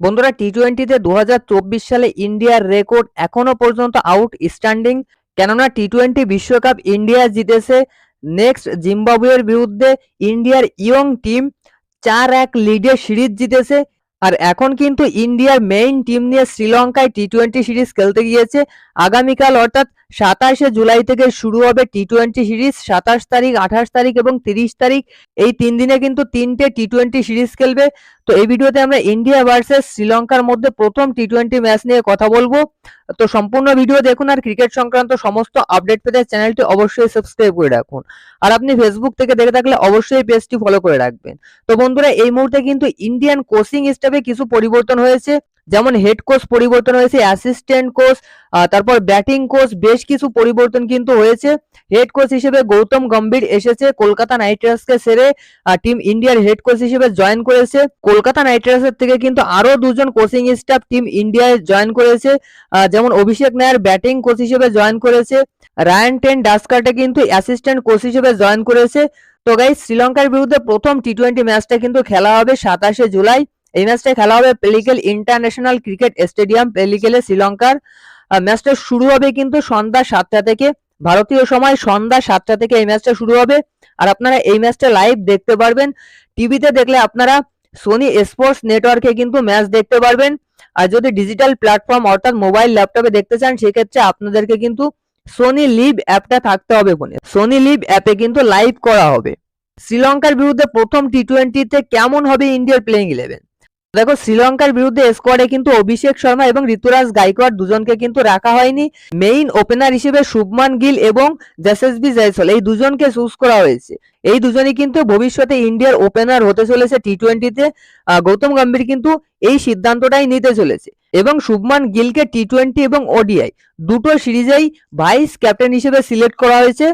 বন্ধুরা টি টোয়েন্টিতে দু হাজার চব্বিশ সালে ইন্ডিয়ার রেকর্ড এখনও পর্যন্ত আউট স্ট্যান্ডিং কেননা টি টোয়েন্টি বিশ্বকাপ ইন্ডিয়া জিতেছে। নেক্সট জিম্বাবুয়ের বিরুদ্ধে ইন্ডিয়ার ইয়ং টিম চার এক লিডে সিরিজ জিতেছে। আর এখন কিন্তু ইন্ডিয়ার মেইন টিম নিয়ে শ্রীলঙ্কায় টি টোয়েন্টি সিরিজ খেলতে গিয়েছে। আগামীকাল অর্থাৎ সাতাশে জুলাই থেকে শুরু হবে টি টোয়েন্টি সিরিজ। সাতাশ তারিখ, আঠাশ তারিখ এবং তিরিশ তারিখ। এই তিন দিনে কিন্তু তিনটে টি টোয়েন্টি সিরিজ খেলবে। তো এই ভিডিওতে আমরা ইন্ডিয়া ভার্সেস শ্রীলঙ্কার মধ্যে প্রথম টি টোয়েন্টি ম্যাচ নিয়ে কথা বলব। তো সম্পূর্ণ ভিডিও দেখুন আর ক্রিকেট সংক্রান্ত সমস্ত আপডেট পেতে চ্যানেলটি অবশ্যই সাবস্ক্রাইব করে রাখুন। আর আপনি ফেসবুক থেকে দেখে থাকলে অবশ্যই পেজটি ফলো করে রাখবেন। তো বন্ধুরা, এই মুহূর্তে কিন্তু ইন্ডিয়ান কোচিং স্টাফে কিছু পরিবর্তন হয়েছে। যেমন হেড কোচ পরিবর্তন হয়েছে অ্যাসিস্ট্যান্ট কোচ তারপর ব্যাটিং কোচ বেশ কিছু পরিবর্তন কিন্তু হয়েছে। হেড কোচ হিসেবে গৌতম গম্ভীর এসেছে কলকাতা নাইট রাইডার্সকে সেরে টিম ইন্ডিয়ার হেড কোচ হিসেবে জয়েন করেছে। কলকাতা নাইট রাইডার্সের থেকে কিন্তু আরও দুজন কোচিং স্টাফ টিম ইন্ডিয়ায় জয়েন করেছে। যেমন অভিষেক নায়ার ব্যাটিং কোচ হিসেবে জয়েন করেছে। রায়ান টেন ডাস্কার্টে কিন্তু অ্যাসিস্ট্যান্ট কোচ হিসেবে জয়েন করেছে। তো গাই শ্রীলঙ্কার বিরুদ্ধে প্রথম টি টোয়েন্টি ম্যাচটা কিন্তু খেলা হবে সাতাশে জুলাই। এই ম্যাচটা খেলা হবে পেলিকেল ইন্টারন্যাশনাল ক্রিকেট স্টেডিয়াম পেলিকেলে শ্রীলঙ্কার। ম্যাচটা শুরু হবে কিন্তু সন্ধ্যা সাতটা থেকে। ভারতীয় সময় সন্ধ্যা সাতটা থেকে এই ম্যাচটা শুরু হবে। আর আপনারা এই ম্যাচটা লাইভ দেখতে পারবেন। টিভিতে দেখলে আপনারা সোনি স্পোর্টস নেটওয়ার্কে কিন্তু ম্যাচ দেখতে পারবেন। আর যদি ডিজিটাল প্ল্যাটফর্ম অর্থাৎ মোবাইল ল্যাপটপে দেখতে চান, সেক্ষেত্রে আপনাদেরকে কিন্তু সোনি লিভ অ্যাপটা থাকতে হবে ফোনে সোনি লিভ অ্যাপে কিন্তু লাইভ করা হবে। শ্রীলঙ্কার বিরুদ্ধে প্রথম টি টোয়েন্টিতে কেমন হবে ইন্ডিয়ার প্লেইং ইলেভেন দেখো, শ্রীলঙ্কার বিরুদ্ধে স্কোয়াডে কিন্তু অভিষেক শর্মা এবং ঋতুরাজ গাইকোয়াড় দুজনকে কিন্তু রাখা হয়নি। মেইন ওপেনার হিসেবে শুভমান গিল এবং জেসএসবি জয়সল এই দুজনকে চুজ করা হয়েছে। এই দুজনই কিন্তু ভবিষ্যতে ইন্ডিয়ার ওপেনার হতে চলেছে টি টোয়েন্টিতে গৌতম গম্ভীর কিন্তু এই সিদ্ধান্তটাই নিতে চলেছে। এবং শুভমান গিলকে টি টোয়েন্টি এবং ওডিআই দুটো সিরিজেই ভাইস ক্যাপ্টেন হিসেবে সিলেক্ট করা হয়েছে।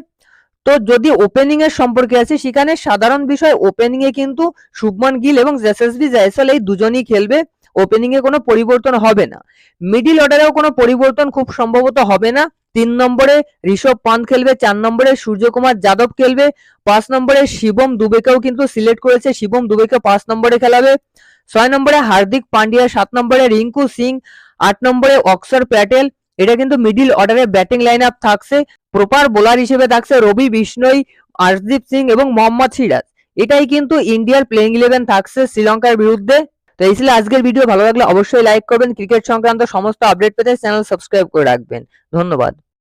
তো যদি ওপেনিং এর সম্পর্কে আছে, সেখানে সাধারণ বিষয় ওপেনিং এ কিন্তু শুভমান গিল এবং জেসএসবি জয়সল এই দুজনই খেলবে। ওপেনিং এ কোনো পরিবর্তন হবে না। মিডিল অর্ডারেও কোনো পরিবর্তন খুব সম্ভবত হবে না। তিন নম্বরে ঋষভ পান্ত খেলবে, চার নম্বরে সূর্যকুমার যাদব খেলবে, পাঁচ নম্বরে শিবম দুবেকেও কিন্তু সিলেক্ট করেছে। শিবম দুবেকে পাঁচ নম্বরে খেলাবে। ছয় নম্বরে হার্দিক পান্ডিয়া সাত নম্বরে রিঙ্কু সিং, আট নম্বরে অক্সর প্যাটেল এটা কিন্তু মিডিল অর্ডারে ব্যাটিং লাইন আপ থাকছে। প্রপার বোলার হিসেবে থাকছে রবি, বিষ্ণই, আর্শদীপ সিং এবং মোহাম্মদ সিরাজ। এটাই কিন্তু ইন্ডিয়ার প্লেইং ইলেভেন থাকছে শ্রীলঙ্কার বিরুদ্ধে। তো এই ছিল আজকের ভিডিও ভালো লাগলে অবশ্যই লাইক করবেন। ক্রিকেট সংক্রান্ত সমস্ত আপডেট পেতে চ্যানেল সাবস্ক্রাইব করে রাখবেন। ধন্যবাদ।